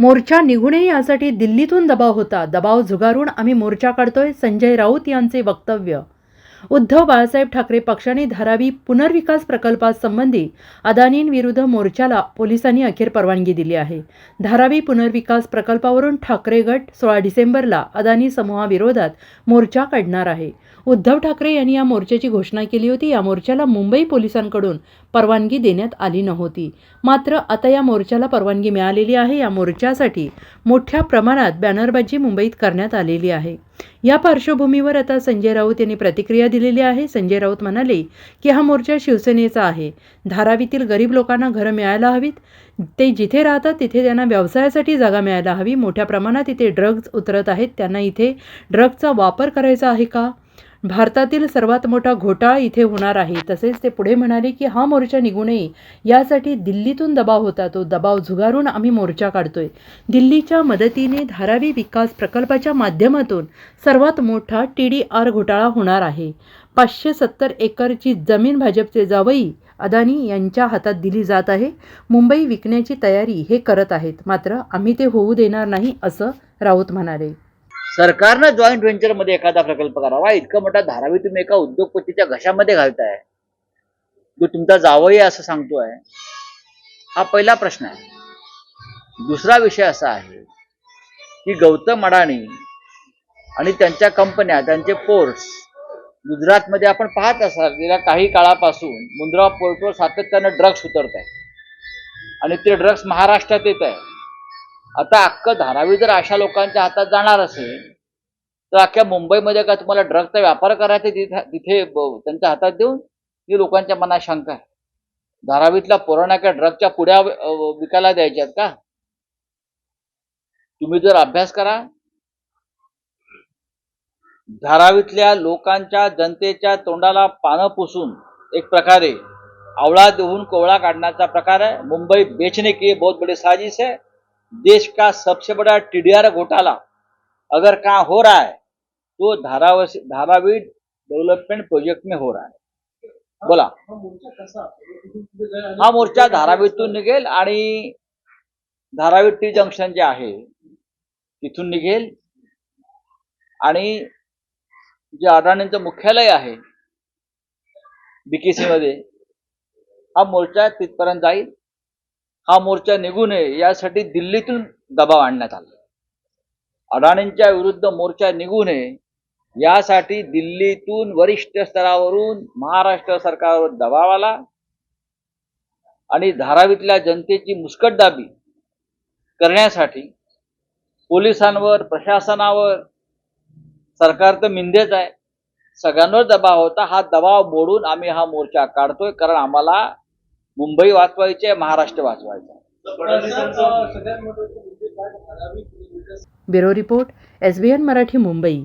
मोर्चा निघू नये यासाठी दिल्लीतून दबाव होता. दबाव झुगारून आम्ही मोर्चा काढतोय संजय राऊत यांचे वक्तव्य उद्धव बाळासाहेब ठाकरे पक्षाने धारावी पुनर्विकास प्रकल्पासंबंधी अदानींविरुद्ध मोर्चाला पोलिसांनी अखेर परवानगी दिली आहे. धारावी पुनर्विकास प्रकल्पावरून ठाकरे गट सोळा डिसेंबरला अदानी समूहाविरोधात मोर्चा काढणार आहे. उद्धव ठाकरे यांनी या मोर्चाची घोषणा केली होती. या मोर्चाला मुंबई पोलिसांकडून परवानगी देण्यात आली नव्हती. मात्र आता या मोर्चाला परवानगी मिळालेली आहे. या मोर्चासाठी मोठ्या प्रमाणात बॅनरबाजी मुंबईत करण्यात आलेली आहे. या पार्श्वभूमीवर आता संजय राऊत यांनी प्रतिक्रिया दिलेली आहे. संजय राऊत म्हणाले की हा मोर्चा शिवसेनेचा आहे. धारावीतील गरीब लोकांना घरं मिळायला हवीत. ते जिथे राहतात तिथे त्यांना व्यवसायासाठी जागा मिळायला हवी. मोठ्या प्रमाणात इथे ड्रग्ज उतरत आहेत. त्यांना इथे ड्रग्जचा वापर करायचा आहे का? भारतातील सर्वात मोठा घोटाळा इथे होणार आहे. तसेच ते पुढे म्हणाले की हा मोर्चा निघू नये यासाठी दिल्लीतून दबाव होता. तो दबाव झुगारून आम्ही मोर्चा काढतोय. दिल्लीच्या मदतीने धारावी विकास प्रकल्पाच्या माध्यमातून सर्वात मोठा टी डी आर घोटाळा होणार आहे. पाचशे सत्तर एकरची जमीन भाजपचे जावई अदानी यांच्या हातात दिली जात आहे. मुंबई विकण्याची तयारी हे करत आहेत. मात्र आम्ही ते होऊ देणार नाही असं राऊत म्हणाले. सरकारनं जॉईंट व्हेंचरमध्ये एखादा प्रकल्प करावा. इतकं मोठा धारावी तुम्ही एका उद्योगपतीच्या घशामध्ये घालताय. तो तुमचा जावई असं सांगतोय. हा पहिला प्रश्न आहे. दुसरा विषय असा आहे की गौतम अडाणी आणि त्यांच्या कंपन्या त्यांचे पोर्ट्स गुजरातमध्ये आपण पाहत असाल गेल्या काही काळापासून मुंद्रा पोर्टवर सातत्यानं ड्रग्स उतरत आहे आणि ते ड्रग्स महाराष्ट्रात येत आहे आता अख्खं धारावी जर अशा लोकांच्या हातात जाणार असेल तर अख्ख्या मुंबईमध्ये का तुम्हाला ड्रगचा व्यापार करायचा तिथे तिथे त्यांच्या हातात देऊन ही लोकांच्या मनात शंका आहे. धारावीतल्या पोरांना काय ड्रगच्या पुड्या विकायला द्यायच्यात का? तुम्ही जर अभ्यास करा धारावीतल्या लोकांच्या जनतेच्या तोंडाला पानं पुसून एक प्रकारे आवळा देऊन कोवळा काढण्याचा प्रकार आहे. मुंबई बेचने की बहुत बड़ी साजिश है देश का सबसे बड़ा टीडीआर घोटाला अगर कहाँ हो रहा है तो धारावी धारावी डेवलपमेंट प्रोजेक्ट में हो रहा है। बोला। हा मोर्चा धारावीतून निघेल आणि धारावी टी जंक्शन जे आहे तिथून निघेल. आणि जे अडाणींचं मुख्यालय आहे बीकेसी मध्ये हा मोर्चा तिथपर्यंत जाईल. हा मोर्चा निघू नये यासाठी दिल्लीतून दबाव आणण्यात आला. अडाणींच्या विरुद्ध मोर्चा निघू नये यासाठी दिल्लीतून वरिष्ठ स्तरावरून महाराष्ट्र सरकारवर दबाव आला आणि धारावीतल्या जनतेची मुस्कटदाबी करण्यासाठी पोलिसांवर प्रशासनावर सरकार तर मिंदेच आहे सगळ्यांवर दबाव होता हा दबाव मोडून आम्ही हा मोर्चा काढतोय कारण आम्हाला मुंबई वाचवायची आहे महाराष्ट्र वाचवायचं. आहे bureau report S B N Marathi Mumbai.